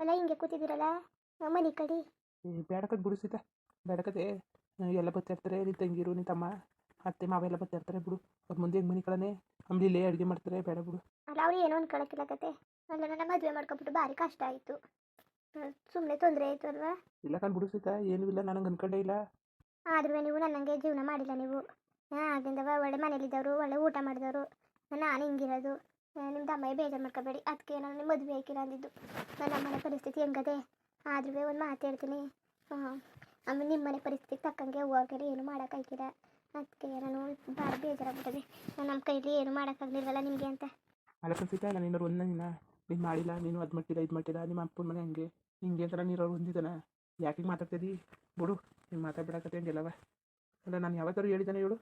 ಅಲ್ಲ ಹಿಂಗೆ ಕೂತಿದ್ದೀರಲ್ಲ? ಮನೆ ಕಡಿ. ಬೇಡಕದ್ ಬಿಡು ಸೀತಾ. ಬೇಡಕತೆ ಎಲ್ಲ ಬರ್ತಿರ್ತಾರೆ ನಿನ್ನ ತಂಗಿರು ನಿನ್ನ ತಮ್ಮ ಅತ್ತೆ ಮಾವ ಎಲ್ಲ ಬರ್ತಿರ್ತಾರೆ ಬಿಡು. ಅವ್ರ ಮುಂದೆ ಹಿಂಗೆ ಮನೆ ಕಳನೆ ಅಂಬ್ಲಿಲೇ ಅಡುಗೆ ಮಾಡ್ತಾರೆ. ಬೇಡ ಬಿಡು. ಅಲ್ಲ ಅವ್ರು ಏನೋ ಅನ್ಕೊಳಕ್ಕಿಲ್ಲ ಕತೆ. ಅಲ್ಲ ನನ್ನ ಮದುವೆ ಮಾಡ್ಕೊಬಿಟ್ಟು ಭಾರಿ ಕಷ್ಟ ಆಯಿತು. ಸುಮ್ಮನೆ ತೊಂದರೆ ಆಯಿತು ಅಲ್ವಾ? ಇಲ್ಲ ಕಣ್ ಬಿಡು ಏನು ಏನೂ ಇಲ್ಲ ನನಗೆ ಅನ್ಕೊಂಡೇ ಇಲ್ಲ. ಆದ್ರೂ ನೀವು ನನ್ನಂಗೆ ಜೀವನ ಮಾಡಿಲ್ಲ ನೀವು. ಹಾಂ ಆಗಿಂದವ ಒಳ್ಳೆ ಮನೇಲಿದ್ದವರು ಒಳ್ಳೆ ಊಟ ಮಾಡಿದವರು. ನಾನು ಹಿಂಗಿರೋದು. ನಿಮ್ಮ ಅಮ್ಮಾಯಿ ಬೇಜಾರು ಮಾಡ್ಕೋಬೇಡಿ. ಅದಕ್ಕೆ ನಾನು ನಿಮ್ಮ ಮದುವೆ ಹಾಕಿಲ್ಲ ಅಂದಿದ್ದು. ನನ್ನ ಮನೆ ಪರಿಸ್ಥಿತಿ ಹೆಂಗದೆ? ಆದ್ರೂ ಒಂದು ಮಾತು ಹೇಳ್ತೀನಿ. ಹಾಂ ಆಮೇಲೆ ನಿಮ್ಮ ಮನೆ ಪರಿಸ್ಥಿತಿಗೆ ತಕ್ಕಂಗೆ ಹೋಗೋಕೆ ಏನು ಮಾಡೋಕ್ಕಾಗಿಲ್ಲ ಅದಕ್ಕೆ ನಾನು ಭಾರಿ ಬೇಜಾರಾಗ್ಬಿಟ್ಟದೆ. ನಮ್ಮ ಕೈಲಿ ಏನು ಮಾಡೋಕ್ಕಾಗಲಿಲ್ವಲ್ಲ ನಿಮಗೆ ಅಂತ. ಅಲ್ಲ ಸಂಸಿತ ನಾನು ಏನಾರು ಒಂದು ನಿನ್ನ ನೀನು ಮಾಡಿಲ್ಲ ನೀನು ಅದು ಮಾಡ್ತಿಲ್ಲ ಇದು ಮಾಡ್ತಿಲ್ಲ ನಿಮ್ಮ ಅಪ್ಪನ ಮನೆ ಹಂಗೆ. ಹಿಂಗೆ ಅಂತ ನೀರು ಅವ್ರು ಒಂದಿದ್ದಾನ ಯಾಕೆ ಮಾತಾಡ್ತಿದ್ದಿ ಬಿಡು ನೀನು ಮಾತಾಡ್ಬಿಡಕತ್ತೆ ಹಂಗಿಲ್ಲವ. ಅಲ್ಲ ನಾನು ಯಾವತ್ತಾರು ಹೇಳಿದ್ದಾನೆ ಹೇಳು?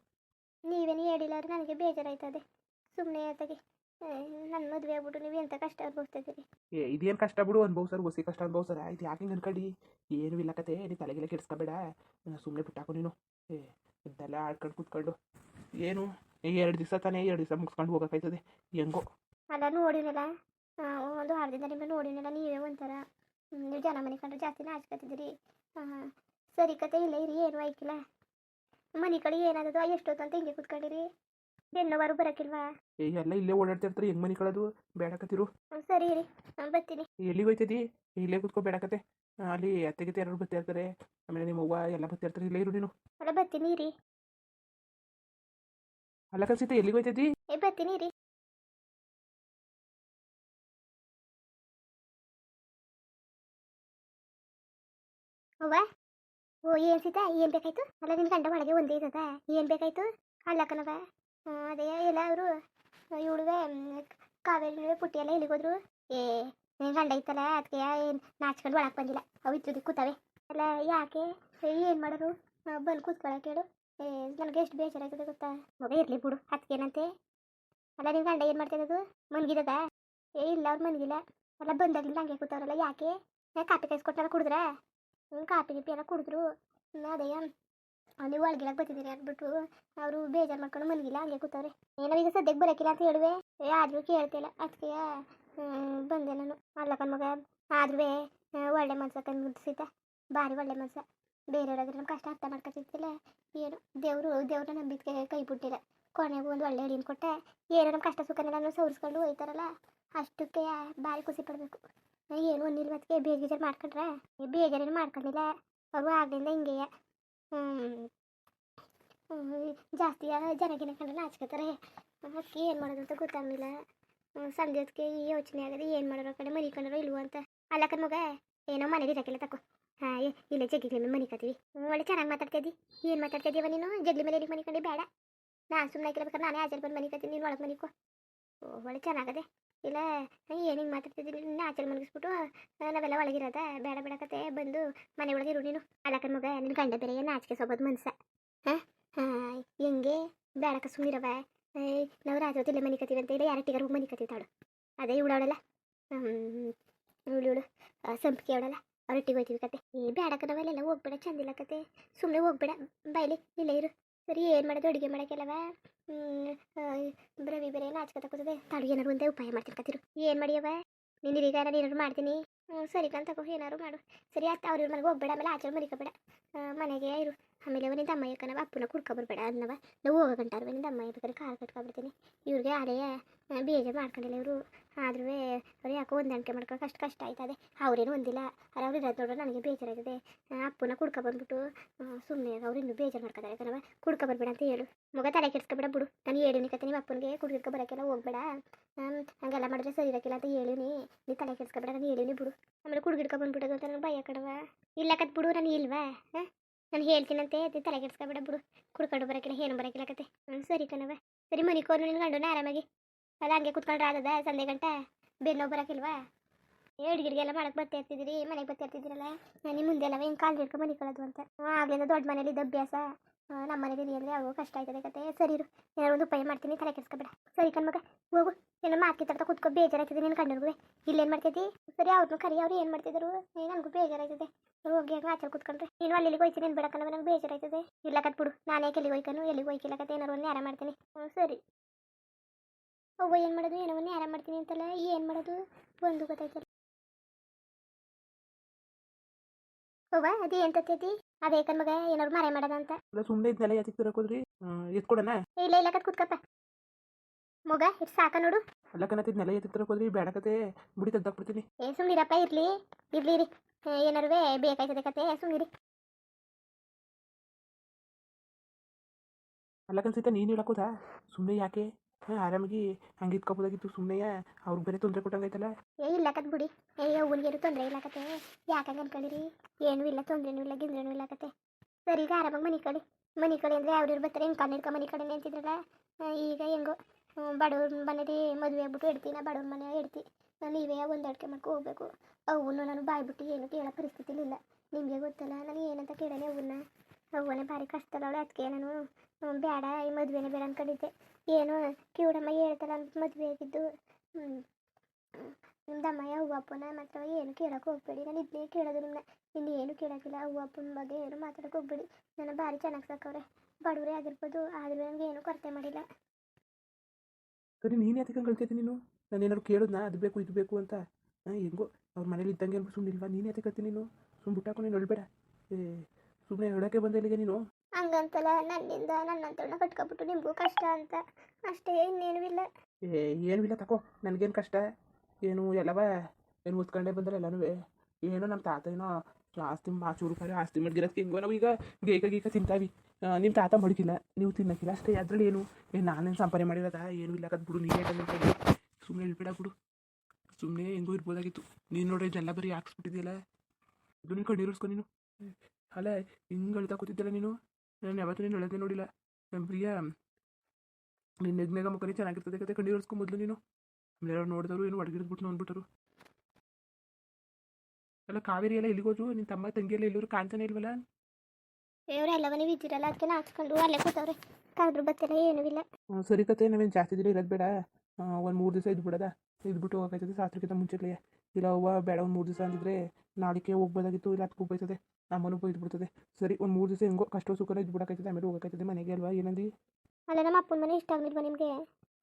ನೀವೇನು ಹೇಳಿಲ್ಲ ಅಂದ್ರೆ ನನಗೆ ಬೇಜಾರಾಯ್ತದೆ. ಸುಮ್ಮನೆ ಆತಾಗೆ ನನ್ನ ಮದುವೆ ಆಗ್ಬಿಟ್ಟು ನೀವು ಎಂಥ ಕಷ್ಟ ಅನುಭವಿಸ್ತಿದ್ದೀರಿ ಏ ಇದೇನು ಕಷ್ಟ ಬಿಡು ಒಂದು ಬೌಸರು ಹೊಸಿ ಕಷ್ಟ ಅನ್ಭವ್ ಸರ್ ಆಯ್ತು ಯಾಕೆ ಹಿಂಗೆ ಅನ್ಕಡಿ? ಏನೂ ಇಲ್ಲ ಕತೆ ನೀ ತಲೆಗೆಲ್ಲ ಕೆಡಿಸ್ಕೋಬೇಡ. ಸುಮ್ಮನೆ ಬಿಟ್ಟಾಕು ನೀನು. ಏ ಇಂತೆಲ್ಲ ಆಡ್ಕೊಂಡು ಕೂತ್ಕೊಂಡು. ಏನು? ಎರಡು ದಿವಸ ತಾನೇ ಎರಡು ದಿವಸ ಮುಗಿಸ್ಕೊಂಡು ಹೋಗೋಕ್ಕಾಯ್ತದೆ. ಹೆಂಗೋ. ಅಲ್ಲ ನೋಡಿನಲ್ಲ? ಒಂದು ವಾರದಿಂದ ನಿಮ್ಮ ನೋಡಿನಲ್ಲ ನೀವೇ ಒಂಥರ. ನೀವು ಜನ ಮನೆ ಕಂಡ್ರೆ ಜಾಸ್ತಿ ನಾಚ್ಕೊತಿದ್ದೀರಿ. ಸರಿ ಕತೆ ಇಲ್ಲ ಇರಿ ಏನು ಆಯ್ಕಿಲ್ಲ ಮನೆ ಕಡೆ ಏನಾದದು ಎಷ್ಟೊತ್ತಂತ ಅಂತ ಹಿಂಗೆ ಕೂತ್ಕೊಂಡಿರಿ? ಬೆನ್ನೋವಾರು ಬರಕಿಲ್ವಾ? ಏ ಎಲ್ಲ ಇಲ್ಲೇ ಓಡಾಡ್ತಿರ್ತಾರೆ ಹೆಂಗ್ ಮನೆ ಕಳೋದು? ಬೇಡಕತ್ತಿರು? ಸರಿ ಇರಿ ನಾನು ಬರ್ತೀನಿ. ಎಲ್ಲಿಗೆ ಹೋಯ್ತದಿ? ಇಲ್ಲೇ ಕೂತ್ಕೋ ಬೇಡಕತ್ತೆ. ಅಲ್ಲಿ ಅತ್ತೆಗೆ ಎರಡು ಬರ್ತಿರ್ತಾರೆ ಆಮೇಲೆ ನಿಮ್ಮ ಅವ್ವ ಎಲ್ಲ ಬರ್ತಿರ್ತಾರೆ ಇಲ್ಲೇ ಇರು ನೀನು. ಅಲ್ಲ ಬರ್ತೀನಿ ಇರಿ. ಅಲ್ಲ ಕಲ್ಸಿತ ಎಲ್ಲಿಗೆ ಹೋಯ್ತದಿ? ಏ ಬರ್ತೀನಿ ಇರಿ. ಅವ್ವ? ಓ ಏನ್ ಸೀತಾ? ಏನ್ ಬೇಕಾಯ್ತು? ಅಲ್ಲ ನಿನ್ ಗಂಡ ಒಳಗೆ ಒಂದೇ ಇದ್ದದ ಏನ್ ಬೇಕಾಯ್ತು? ಅಲ್ಲಕ್ಕನವ ಅದೇ, ಎಲ್ಲ ಅವರು ಇವಳುವೆ ಕಾವೇರಿ ಪುಟ್ಟಿ ಎಲ್ಲ ಎಲ್ಲಿಗೆ ಹೋದ್ರು? ಏ ನಿನ್ನ ಗಂಡ ಐತಲ್ಲ ಅದಕ್ಕೆ ನಾಚ್ಕೊಂಡು ಒಳಗೆ ಬಂದಿಲ್ಲ. ಅವು ಇತ್ತು ಕೂತವೆ. ಅಲ್ಲ, ಯಾಕೆ? ಏನು ಮಾಡೋರು? ಬಂದು ಕೂತ್ಕೊಳಕ್ಕೆ ಹೇಳು. ಏ, ನನಗೆ ಎಷ್ಟು ಬೇಜಾರಾಗಿದೆ ಗೊತ್ತಾ? ಮಗ ಇರಲಿ ಬಿಡು ಅದಕ್ಕೆ ಏನಂತೆ ಅಲ್ಲ ನಿನ್ನ ಗಂಡ ಏನು ಮಾಡ್ತಿರೋದು ಮನ್ಗಿದದ? ಏ, ಇಲ್ಲ, ಅವ್ರು ಮನ್ಗಿಲ್ಲ. ಅಲ್ಲ ಬಂದಾಗಿಲ್ಲ ಹಂಗೆ ಕೂತವ್ರಲ್ಲ, ಯಾಕೆ? ಕಾಪಿ ಕಾಯಿಸ್ಕೊಟ್ಟಾರ ಕುಡಿದ್ರ? ಕಾಪಿ ಗಿಪಿ ಎಲ್ಲ ಕುಡಿದ್ರು. ಅದೇ ನೀವು ಒಳಗಿಳಗೆ ಬರ್ತಿದ್ದೀರಿ ಅಂದ್ಬಿಟ್ಟು ಅವರು ಬೇಜಾರು ಮಾಡ್ಕೊಂಡು ಮಲಗಿಲ್ಲ, ಹಂಗೆ ಕೂತವ್ರೆ. ಏನೋ ಈಗ ಸದ್ಯಕ್ಕೆ ಬರಕಿಲ್ಲ ಅಂತ ಹೇಳುವೆ. ಏ, ಆದರೂ ಕೇಳ್ತಿಲ್ಲ. ಅದಕ್ಕೆ ಬಂದೆ ನಾನು. ಅಲ್ಲಕ್ಕನ ಮಗ. ಆದ್ರೂ ಒಳ್ಳೆ ಮನ್ಸ ಕಂಡು ಭಾರಿ ಒಳ್ಳೆ ಮನ್ಸ. ಬೇರೆಯವ್ರಾದ್ರೆ ನಮ್ಮ ಕಷ್ಟ ಅರ್ಥ ಮಾಡ್ಕೊತಿರ್ತಿಲ್ಲ ಏನು, ದೇವರು, ದೇವ್ರನ್ನ ನಂಬಿಕೆ ಕೈ ಬಿಟ್ಟಿಲ್ಲ ಕೊನೆಗೂ ಒಂದು ಒಳ್ಳೆ ಹೇಳಿನ ಕೊಟ್ಟೆ. ಏನೋ ನಮ್ಮ ಕಷ್ಟ ಸುಖನೆಲ್ಲ ಸವರಿಸ್ಕೊಂಡು ಹೋಯ್ತಾರಲ್ಲ. ಅಷ್ಟಕ್ಕೆ ಭಾರಿ ಖುಷಿ ಪಡಬೇಕು. ಏನು ಅದಕ್ಕೆ ಬೇಜಾರು ಮಾಡ್ಕೊಂಡ್ರೆ? ಬೇಜಾರೇನು ಮಾಡ್ಕೊಂಡಿಲ್ಲ. ಅವರು ಆಗ್ಲಿಂದ ಹಿಂಗೆಯ. ಜಾಸ್ತಿ ಜನಗಿನ ಕಂಡು ನಾಚ್ಕೋತಾರೆ ಅದಕ್ಕೆ ಏನು ಮಾಡೋದು ಅಂತ ಗೊತ್ತಾಗಲಿಲ್ಲ. ಸಂಜೆ ಈ ಯೋಚನೆ ಆಗದೆ ಏನು ಮಾಡೋರು ಕಡೆ ಮನೆ ಕಂಡ್ರೆ ಇಲ್ವೋ ಅಂತ. ಅಲ್ಲ ಮಗ, ಏನೋ ಮನೇಲಿ ಇರಕ್ಕಿಲ್ಲ ತಕೋ. ಹಾಂ ಇಲ್ಲ ಜಗ್ಗಿ ಮೇಲೆ ಮನೆ ಕತ್ತೀವಿ ಒಳ್ಳೆ ಚೆನ್ನಾಗಿ ಮಾತಾಡ್ತಿದ್ದಿ ಏನು ಮಾತಾಡ್ತಿದ್ದೀವ ನೀನು? ಜಗ್ಲಿ ಮೇಲೆ ಮನೆ ಕಂಡು ಬೇಡ. ನಾನು ಸುಮ್ಮನೆ ಹಾಕಿರ್ಬೇಕಾದ್ರೆ ನಾನೇ ಆಚಾರ ಬಂದು ಮನೆ ಕತ್ತೀನಿ ನೀನು ಒಳಗೆ ಮನಿಕೋ ಒಳ್ಳೆ ಚೆನ್ನಾಗದೆ. ಇಲ್ಲ ಏನೇನು ಮಾತಾಡ್ತಿದ್ದೀನಿ ನಿನ್ನ ಆಚಲ್ ಮಲಗಿಸ್ಬಿಟ್ಟು ನಾವೆಲ್ಲ ಒಳಗಿರೋದ, ಬೇಡ ಬೇಡ ಕತೆ, ಬಂದು ಮನೆ ಒಳಗೆ ಇರು ನೀನು. ಅಲ್ಲಕ್ಕ ಮಗ ನಿನ್ನ ಗಂಡ ಬೇರೆ ಆಚೆಗೆ ಸೋಬೋದು ಮನ್ಸ? ಹಾಂ? ಹಾಂ ಹೆಂಗೆ? ಬೇಡಕ ಸುಮ್ಮನಿರವ ನಾವು ರಾತ್ರಿ ಹೊತ್ತಿಲ್ಲ ಮನೆ ಕತ್ತೀವಿ ಅಂತ ಇಲ್ಲ ಯಾರ ಟಿಗರ್ ಮನೆ ತಾಳು. ಅದೇ ಇವಳವಳಲ್ಲ ಇವಳು ಇವಳು. ಸಂಪಿಗೆ ಅವಳಲ್ಲ? ರೊಟ್ಟಿ ಹೋಯ್ತೀವಿ ಕತೆ. ಏ ಬೇಡಕ ನಾವೆಲ್ಲ ಹೋಗ್ಬೇಡ, ಚಂದಿಲ್ಲ ಕತೆ. ಸುಮ್ಮನೆ ಹೋಗ್ಬೇಡ. ಬೈಲಿ ಇಲ್ಲೇ ಇರು. ಸರಿ, ಏನು ಮಾಡೋದು? ಅಡುಗೆ ಮಾಡೋಕ್ಕೆಲ್ಲವ ರವಿ ಬೇರೆ ನಾಚ್ಕೊತ ಕೂತದೆ ತಾಳು ಏನಾರು ಒಂದೇ ಉಪಾಯ ಮಾಡ್ತಿರ್ಕತ್ತಿರು ಏನು ಮಾಡಿಯವ ನೀನು ಈಗ ನಾನು ಏನಾರು ಮಾಡ್ತೀನಿ? ಸರಿ ಕಣ್ ತಗೋ ಏನಾರು ಮಾಡು. ಸರಿ ಅತ್ತ ಅವ್ರ ಮನೆಗೆ ಹೋಗ್ಬೇಡ, ಆಮೇಲೆ ಆಚೆ ಮರಿಕೋಬೇಡ. ಮನೆಗೆ ಇರು. ಆಮೇಲೆ ಅವನಿಂದ ಅಮ್ಮ ಯಾಕನವ ಅಪ್ಪನ ಕುಡ್ಕೊಬರ್ಬೇಡ ಅನ್ನವ ನಾವು ಹೋಗೋ ಗಂಟಾರು ಅವನಿಂದ ಅಮ್ಮ ಬೇಕಾದ್ರೆ ಕಾಲು ಕಟ್ಕೊಬಿಡ್ತೀನಿ ಇವ್ರಿಗೆ ಅದೇ ಬೇಜಾರು ಮಾಡ್ಕೊಂಡಿಲ್ಲ ಇವರು. ಆದ್ರೂ ಅವ್ರು ಯಾಕೋ ಹೊಂದಾಣಿಕೆ ಮಾಡ್ಕೊಳಕ್ಕೆ ಅಷ್ಟು ಕಷ್ಟ ಆಯ್ತದೆ. ಅವ್ರೇನು ಒಂದಿಲ್ಲ. ಅವ್ರು ಅವ್ರು ಇರೋದು ನೋಡ್ರೆ ನನಗೆ ಬೇಜಾರಾಗಿದೆ ಅಪ್ಪನ ಕುಡ್ಕೊ ಬಂದ್ಬಿಟ್ಟು ಸುಮ್ಮನೆ ಅವ್ರು ಇನ್ನೂ ಬೇಜಾರು ಮಾಡ್ಕೊತಾರೆ ಕಣವ ಕುಡ್ಕೊ ಬರ್ಬೇಡ ಅಂತ ಹೇಳು. ಮಗ ತಲೆ ಕೆಡ್ಸ್ಕೊಬೇಡ ಬಿಡು. ನಾನು ಹೇಳಿನಿ ಕತೆ ನಿಮ್ಮ ಅಪ್ಪನಿಗೆ ಕುಡ್ಕ ಬರೋಕ್ಕೆಲ್ಲ ಹೋಗ್ಬೇಡ. ಹಂಗೆಲ್ಲ ಮಾಡಿದ್ರೆ ಸರಿ ಇರಕ್ಕಿಲ್ಲ ಅಂತ ಹೇಳಿನಿ ನೀ. ತಲೆ ಕೆಡ್ಸ್ಕೊಬೇಡ, ನಾನು ಹೇಳಿನಿ ಬಿಡು. ಆಮೇಲೆ ಕುಡ್ಗಿಡ್ಕೊ ಬಂದ್ಬಿಡೋದು ಅಂತ ನನಗೆ ಭಯ ಕಡವ ಇಲ್ಲ ಕತ್ ಬಿಡು, ನಾನು ಇಲ್ವಾ? ಹಾಂ? ನಾನು ಹೇಳ್ತೀನಂತೆ, ಅದೇ ತಲೆ ಕೆಡ್ಸ್ಕೊಬೇಡ ಬಿಡು. ಕುಡ್ಕೊಂಡು ಬರೋಕ್ಕಿಲ್ಲ ಏನು ಬರೋಕ್ಕಿಲ್ಲ ಕತೆ ಹ್ಞೂ ಸರಿ ಕಣವ ಸರಿ ಮನಿಕೋರು ನಿನ್ನ ಗಂಡನ ಆರಾಮಾಗಿ. ಅಲ್ಲ, ಹಂಗೆ ಕುತ್ಕೊಂಡ್ರೆ ಆದದ, ಸಂಜೆ ಗಂಟ? ಬೆನ್ನೋ ಬರೋಕ್ಕಿಲ್ವಾ ಅಡುಗೆಗೆ ಎಲ್ಲ ಮಾಡಕ್ಕೆ ಬರ್ತಾ ಇರ್ತಿದ್ದೀರಿ, ಮನೆಗೆ ಬರ್ತಾ ಇರ್ತಿದ್ದೀರಲ್ಲ? ನಿಮ್ಮ ಮುಂದೆ ಎಲ್ಲ ಹಿಂಗೆ ಕಾಲು ಹಿಡ್ಕೊಂಡು ಮನೆ ಕಳೋದು ಅಂತ. ಆಗ್ಲಿಂದ ದೊಡ್ಡ ಮನೇಲಿ ಅಭ್ಯಾಸ. ನಮ್ಮ ಮನೆಯಲ್ಲಿ ಅಂದರೆ ಅವು ಕಷ್ಟ ಆಯ್ತದೆ ಕತೆ. ಸರಿ ಇರು, ಏನಾದ್ರು ಒಂದು ಉಪಾಯ ಮಾಡ್ತೀನಿ, ತಲೆ ಕೆಡ್ಸ್ಕೊಬೇಡ. ಸರಿ ಕಣ್ಮಗ ಹೋಗು. ಏನೋ ಮಾತು ತಡ್ತಾ ಕುತ್ಕೊ ಬೇಜಾರಾಗ್ತದೆ ನಿನ್ನ ಇಲ್ಲಿ ಇಲ್ಲೇನು ಮಾಡ್ತೈತಿ ಸರಿ ಅವ್ರನ್ನ ಕರಿ, ಅವ್ರು ಏನು ಮಾಡ್ತಿದ್ರು? ಏ, ನನಗೂ ಬೇಜಾರಾಯ್ತದೆ. ಹೋಗಿ, ಹಂಗೆ ಆಚೆ ಕುತ್ಕೊಂಡ್ರೆ. ನೀನು ಅಲ್ಲಿ ಇಲ್ಲಿಗೆ ಹೋಯ್ತೀನಿ ಬಿಡಕ್ಕಲ್ಲ ನನಗೆ ಬೇಜಾರಾಯ್ತದೆ. ಇಲ್ಲ ಕತ್ ಬಿಡು, ನಾನೇ ಎಲ್ಲಿಗೆ ಹೋಯ್ಕನು ಎಲ್ಲಿಗೆ ಹೋಯ್ಕಿಲ್ಲ ಕತೆ ಏನಾರು ಒಂದು ನೇರ ಮಾಡ್ತೀನಿ. ಸರಿ. ಅವ್ವ ಏನು ಮಾಡೋದು? ಏನೋ ಒಂದು ನೇರ ಮಾಡ್ತೀನಿ ಅಂತಲ್ಲ, ಏನು ಮಾಡೋದು? ಒಂದು ಗೊತ್ತಾಯ್ತಲ್ಲ. ಹೋವ? ಅದೇ ಎಂತತಿ ಅದೇ ಕಣ್ ಮಗ ಏನಾರು ಮರೆ ಮಾಡೋದ ಅಂತ? ಇಲ್ಲ ಸುಮ್ಮನೆ ಇದನ್ನೆಲ್ಲ ಯಾತಿಗೆ ತರಕೋದ್ರಿ ಎತ್ಕೊಡಣ ಇಲ್ಲ ಇಲ್ಲ ಕತ್ ಕೂತ್ಕಪ್ಪ. ಮಗ ಇಟ್ ಸಾಕ ನೋಡು. ಅಲ್ಲ ಕಣತಿ ಇದನ್ನೆಲ್ಲ ಯಾತಿಗೆ ತರಕೋದ್ರಿ ಬೇಡಕತೆ ಮುಡಿ ತೆಗ್ದಾಕ್ಬಿಡ್ತೀನಿ ಏ ಸುಮ್ನಿರಪ್ಪ ಇರ್ಲಿ. ಇರ್ಲಿ ಇರಿ. ಏನಾರು ಬೇಕಾಯ್ತದೆ ಕತೆ. ಸುಮ್ನಿರಿ. ಅಲ್ಲ ಕನ್ಸಿತ ನೀನು ಹೇಳಕೋದಾ ಸುಮ್ಮನೆ ಯಾಕೆ? ಆರಾಮಾಗಿ ಹಂಗೆ ಇದ್ಕೊಬೋದಾಗಿತ್ತು ಸುಮ್ಮನೆ ಅವ್ರಿಗೆ ಬೇರೆ ತೊಂದರೆ ಕೊಟ್ಟಂಗೈತಲ್ಲ ಏ, ಇಲ್ಲ ಕತ್ ಬಿಡಿ. ಏ ಅವ್ನಿಗೇನು ತೊಂದರೆ ಇಲ್ಲ ಕತೆ. ಯಾಕಂಗೆ ಅನ್ಕೊಂಡಿರಿ? ಏನೂ ಇಲ್ಲ, ತೊಂದರೆನೂ ಇಲ್ಲ, ಗಿಂದ್ರೇನೂ ಇಲ್ಲ ಕತೆ. ಸರಿ, ಈಗ ಆರಾಮಾಗಿ ಮನೆ ಕಡೆ ಮನೆ ಕಡೆ ಅಂದರೆ ಅವ್ರು ಬರ್ತಾರೆ ಹಿಂಗೆ ಕಣ್ಣು ಹಿಡ್ಕೊ ಮನೆ ಕಡೆ ನಿಂತಿದ್ರಲ್ಲ ಈಗ ಹೆಂಗೋ ಬಡವ್ರ ಮನೇಲಿ ಮದುವೆ ಆಗ್ಬಿಟ್ಟು ಇಡ್ತೀನಿ ನಾ ಬಡವ್ರ ಮನೆ ಇಡ್ತಿ ನಾನು ನೀವೇ ಒಂದಡ್ಕೆ ಮಾಡ್ಕೊ ಹೋಗ್ಬೇಕು. ಅವನು ನಾನು ಬಾಯ್ಬಿಟ್ಟು ಏನು ಕೇಳೋ ಪರಿಸ್ಥಿತಿಲಿ ಇಲ್ಲ. ನಿಮಗೆ ಗೊತ್ತಲ್ಲ ನಾನು ಏನಂತ ಕೇಳೋಣ ಅವನ್ನ ಅವನೇ ಭಾರಿ ಕಷ್ಟದವಳು ಅದಕ್ಕೆ ನಾನು ಬೇಡ ಈ ಮದುವೆನೇ ಬೇಡ ಅನ್ಕೊಂಡಿದ್ದೆ. ಏನು ಕಿವುಡಮ್ಮ ಹೇಳ್ತಾರ ಮದುವೆ ಆಗಿದ್ದು. ಹ್ಞೂ ನಿಮ್ಮ ದಮ್ಮಯ್ಯ ಅವ್ವ ಅಪ್ಪನ ಮಾತ್ರ ಏನು ಕೇಳೋಕೆ ಹೋಗ್ಬೇಡಿ. ನಾನು ಇದನ್ನೇ ಕೇಳೋದು ನಿಮ್ಮನ್ನ ಇನ್ನು ಏನು ಕೇಳೋಕ್ಕಿಲ್ಲ ಹೂವಪ್ಪನ ಬಗ್ಗೆ ಏನು ಮಾತಾಡೋಕೆ ಹೋಗ್ಬೇಡಿ. ನನ್ನ ಭಾರಿ ಚೆನ್ನಾಗಿ ಸಾಕವ್ರೆ. ಬಡವರೇ ಆಗಿರ್ಬೋದು, ಆದರೂ ನನಗೆ ಏನು ಕೊರತೆ ಮಾಡಿಲ್ಲ. ಸರಿ, ನೀನು ಯಾತಕ್ಕೆ ಕಳ್ತೈತಿ ನೀನು? ನಾನು ಏನಾದ್ರು ಕೇಳಿದ್ನಾ? ಅದು ಬೇಕು, ಇದು ಬೇಕು ಅಂತ. ಹೆಂಗೋ ಅವ್ರ ಮನೇಲಿ ಇದ್ದಂಗೆ ಅನ್ಬಿಟ್ಟು ಸುಮ್ಮನೆ ಇಲ್ವಾ ನೀನು ಯಾತಕ್ಕೆ ಕಳ್ತೀನಿ ನೀನು? ಸುಮ್ಮನೆ ಬಿಟ್ಟಾಕೊಂಡು ನೀನು ಹೇಳ್ಬೇಡ ಏ ಸುಮ್ಮನೆ ಹೇಳೋಕ್ಕೆ ಬಂದ ಇಲ್ಲಿಗೆ ನೀನು? ಹಂಗಂತಲ್ಲ, ನನ್ನಿಂದ ನನ್ನಂತವ್ರನ್ನ ಕಟ್ಕೊಬಿಟ್ಟು ನಿಮಗೂ ಕಷ್ಟ ಅಂತ. ಅಷ್ಟೇ, ಇನ್ನೇನು ಇಲ್ಲ. ಏ, ಏನೂ ಇಲ್ಲ ತಕೋ, ನನಗೇನು ಕಷ್ಟ? ಏನು ಎಲ್ಲವ, ಏನು ಓದ್ಕೊಂಡೇ ಬಂದ್ರೆ ಎಲ್ಲನೂ ಏನೋ ನಮ್ಮ ತಾತ ಏನೋ ಆಸ್ತಿ ಚೂರು ಪಾರು ಆಸ್ತಿ ಮಡ್ಗಿರೋದಕ್ಕೆ ಹಿಂಗೋ ನಾವು ಈಗ ಗೇಕ ಗೀಕ ತಿಂತಾವಿ. ನಿಮ್ಮ ತಾತ ಮಡಿಕಿಲ್ಲ, ನೀವು ತಿನ್ನಕ್ಕಿಲ್ಲ ಅಷ್ಟೇ, ಅದ್ರಲ್ಲಿ ಏನು? ಏನು ನಾನೇನು ಸಂಪಾದನೆ ಮಾಡಿರೋದ? ಏನು ಇಲ್ಲ, ಕದ್ ಬಿಡು, ನೀನೇ ಸುಮ್ಮನೆ ಹೇಳ್ಬೇಡ ಬಿಡು. ಸುಮ್ಮನೆ ಹೆಂಗೋ ಇರ್ಬೋದಾಗಿತ್ತು. ನೀನು ನೋಡ್ರಿ ಇದೆಲ್ಲ ಬರೀ ಹಾಕ್ಸ್ಬಿಟ್ಟಿದ್ಯಲ್ಲ? ನೀನು ಕಣ್ಣೀರಿಸ್ಕೊ ನೀನು. ಅಲ್ಲ ಹಿಂಗೆ ಅಳ್ತಾ ಕೂತಿದ್ದಲ್ಲ ನೀನು? ನಾನು ಯಾವತ್ತೂ ನೀನು ಹೇಳೋದೇ ನೋಡಿಲ್ಲ. ನಮ್ಮ ಪ್ರಿಯ ನಿನ್ನ ನೆಗ್ನಾಗ ಮುಖನೇ ಚೆನ್ನಾಗಿರ್ತದೆ ಕತೆ ಕಣ್ಣೀರು ಮೊದಲು ನೀನು. ಆಮೇಲೆ ಅವ್ರು ನೋಡಿದವರು ಏನು ಒಡಗಿಡ್ಬಿಟ್ಟು ನೋಡ್ಬಿಟ್ಟರು ಎಲ್ಲ ಕಾವೇರಿ ಎಲ್ಲ ಎಲ್ಲಿಗೋದ್ರು ನಿನ್ನ ತಮ್ಮ ತಂಗಿ ಎಲ್ಲ ಎಲ್ಲರೂ ಕಾಣ್ತಾನೆ ಇಲ್ವಲ್ಲ? ಇವ್ರು ಎಲ್ಲವ ನೀವು ಇದ್ದೀರಲ್ಲ ಅದಕ್ಕೆ ನಾಚ್ಕೊಂಡು ಅಲ್ಲೇ ಕೂತವ್ರೆ. ಕಾದ್ರು ಬತ್ತಿಲ್ಲ ಏನೂ ಇಲ್ಲ. ಸರಿ ಕತೆ ನಾವೇನು ಜಾಸ್ತಿ ದಿನ ಇರೋದು ಬೇಡ. ಒಂದು ಮೂರು ದಿವಸ ಇದ್ಬಿಡದ. ಇದ್ಬಿಟ್ಟು ಹೋಗಬೇಕಾಯ್ತದೆ ಶಾಸ್ತ್ರಕ್ಕಿಂತ ಮುಂಚೆಲೇ. ಇಲ್ಲ ಅವ್ವ ಬೇಡ ಒಂದು ಮೂರು ದಿವಸ ಅಂದಿದ್ರೆ ನಾಳಿಕೆ ಹೋಗ್ಬೋದಾಗಿತ್ತು ಇಲ್ಲ ಅದಕ್ಕೆ ಹೋಗ್ಬೋಯ್ತದೆ ನಮ್ಮನ್ನು ಬಿಡ್ತದೆ ಸರಿ ಒಂದು ಮೂರು ದಿವಸ ಹೆಂಗೋ ಕಷ್ಟ ಸುಖನ ಇದ್ಬಿಡಕಾಯ್ತದೆ ಆಮೇಲೆ ಹೋಗಬೇಕಾಯ್ತದೆ ಮನೆಗೆ ಅಲ್ವಾ? ಏನಂದು? ಅಲ್ಲ ನಮ್ಮ ಅಪ್ಪನ ಮನೆ ಇಷ್ಟ ಆಗ್ಲಿಲ್ವಾ ನಿಮಗೆ?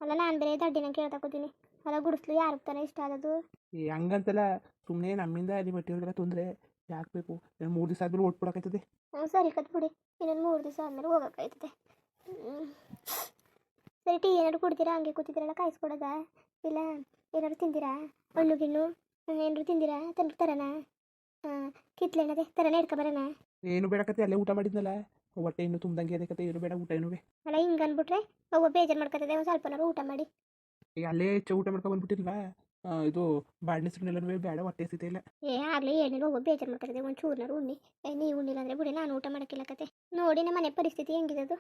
ಅಲ್ಲ ನಾನು ಬೇರೆ ದಡ್ಡಿನ ಕೇಳ್ತಾ ಕೂತೀನಿ. ಅಲ್ಲ ಗುಡಿಸ್ಲು ಯಾರು ತಾನೇ ಇಷ್ಟ ಆದದು ಏ ಹಂಗಂತಲ್ಲ ಸುಮ್ಮನೆ ನಮ್ಮಿಂದ ನಿಮ್ಮ ಹೊಟ್ಟೆಯವ್ರಿಗೆಲ್ಲ ತೊಂದರೆ. ಯಾಕೆ ಬೇಕು? ಮೂರು ದಿವಸ ಆದ್ಮೇಲೆ ಓಟ್ಬಿಡಕಾಯ್ತದೆ ಹ್ಞೂ ಸರಿ ಕತ್ ಬಿಡಿ ಇನ್ನೊಂದು ಮೂರು ದಿವಸ ಆದ್ಮೇಲೆ ಹೋಗೋಕ್ಕಾಯ್ತದೆ ಸರಿ ಟೀ ಏನಾದ್ರು ಕುಡ್ತೀರಾ ಹಂಗೆ ಕೂತಿದ್ದೀರಲ್ಲ ಕಾಯಿಸ್ಕೊಡೋದಾ? ಇಲ್ಲ ಏನಾದ್ರು ತಿಂದಿರಾ? ಹಣ್ಣು ಗಿಣ್ಣು ಏನಾದ್ರು ತಿಂದಿರಾ? ತಂದು ತರನಾ? ಹಾಂ ಕಿತ್ಲೆನದೆ ತರನೇ ಇಟ್ಕೊಬರೋಣ ಏನು ಬೇಡಕತ್ತೆ ಅಲ್ಲೇ ಊಟ ಮಾಡಿದ್ನಲ್ಲ. ಹೊಟ್ಟೆ ಇನ್ನು ತುಂಬ್ದಂಗೆ ಅದೇ ಕತೆ ಏನು ಬೇಡ ಊಟ ಏನುವೆ ಅಲ್ಲ ಹಿಂಗೆ ಅನ್ಬಿಟ್ರೆ ಅವ್ವ ಬೇಜಾರು ಮಾಡ್ಕೊತದೆ ಒಂದು ಸ್ವಲ್ಪನಾರು ಊಟ ಮಾಡಿ. ಏ ಅಲ್ಲೇ ಹೆಚ್ಚು ಊಟ ಮಾಡ್ಕೊ ಬಂದ್ಬಿಟ್ಟಿಲ್ವಾ ಇದು ಬಾಡ್ನೆಸ್ರನ್ನೆಲ್ಲನೂ ಬೇಡ ಹೊಟ್ಟೆ ಸಿಗ್ತಾ ಇಲ್ಲ. ಏ ಆಗಲೇ ಏನಿಲ್ಲ ಒಬ್ಬ ಬೇಜಾರು ಮಾಡ್ಕೊತದೆ ಒಂದು ಚೂರ್ನಾರು ಉಣ್ಣಿ. ಏ ನೀವು ಉಣ್ಣಿಲ್ಲ ಅಂದ್ರೆ ಬಿಡಿ ನಾನು ಊಟ ಮಾಡೋಕ್ಕಿಲ್ಲ ಕತೆ. ನೋಡಿ ನಮ್ಮ ಮನೆ ಪರಿಸ್ಥಿತಿ ಹೆಂಗಿದದು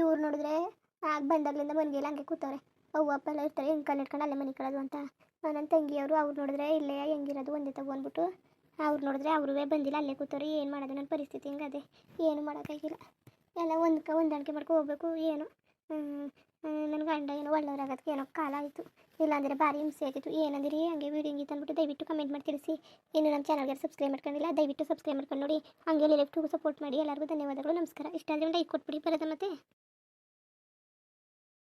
ಇವ್ರು ನೋಡಿದ್ರೆ ಆಗ ಬಂದಾಗ್ಲಿಂದ ಮನೆಗೆಲ್ಲ ಹಂಗೆ ಕೂತವ್ರೆ. ಅವ್ವ ಅಪ್ಪ ಎಲ್ಲ ಇರ್ತಾರೆ ಹೆಂಗೆ ಕಣ್ಣು ಇಟ್ಕೊಂಡು ಅಲ್ಲೇ ಮನೆ ಕಳೋದು ಅಂತ. ನನ್ನ ತಂಗಿಯವರು ಅವ್ರು ನೋಡಿದ್ರೆ ಇಲ್ಲೇ ಹೆಂಗಿರೋದು ಒಂದೇ ತಗೊಂಡ್ಬಿಟ್ಟು ಅವ್ರು ನೋಡಿದ್ರೆ ಅವ್ರೂ ಬಂದಿಲ್ಲ, ಅಲ್ಲೇ ಕೂತವ್ರಿ, ಏನು ಮಾಡೋದು, ನನ್ನ ಪರಿಸ್ಥಿತಿ ಹಿಂಗೆ ಏನು ಮಾಡೋಕ್ಕಾಗಿಲ್ಲ. ಎಲ್ಲ ಒಂದ್ಕ ಹೊಂದಾಣಿಕೆ ಮಾಡ್ಕೊ ಹೋಗ್ಬೇಕು, ಏನು? ನನ್ನ ಗಂಡ ಏನೋ ಒಳ್ಳೆಯವ್ರಾಗೋದಕ್ಕೆ ಏನೋ ಕಾಲ ಆಯಿತು. ಇಲ್ಲಾಂದರೆ ಭಾರಿ ಹಿಂಸೆ ಆಗಿತ್ತು ಏನಂದಿರಿ? ಹಂಗೆ ವೀಡಿಯೋ ಹಿಂಗೆ ಅಂದ್ಬಿಟ್ಟು ದಯವಿಟ್ಟು ಕಮೆಂಟ್ ಮಾಡಿ ತಿಳಿಸಿ. ಇನ್ನು ನಮ್ಮ ಚಾನಲ್ಗೆ ಸಬ್ಸ್ಕ್ರೈಬ್ ಮಾಡ್ಕೊಂಡಿಲ್ಲ, ದಯವಿಟ್ಟು ಸಬ್ಸ್ಕ್ರೈಬ್ ಮಾಡ್ಕೊಂಡು ನೋಡಿ. ಹಂಗೆ ಲೆಫ್ಟಿಗೂ ಸಪೋರ್ಟ್ ಮಾಡಿ. ಎಲ್ಲರಿಗೂ ಧನ್ಯವಾದಗಳು, ನಮಸ್ಕಾರ. ಇಷ್ಟ ಅಂದರೆ ಲೈಕ್ ಕೊಟ್ಬಿಡಿ, ಬರೋದ ಮತ್ತೆ.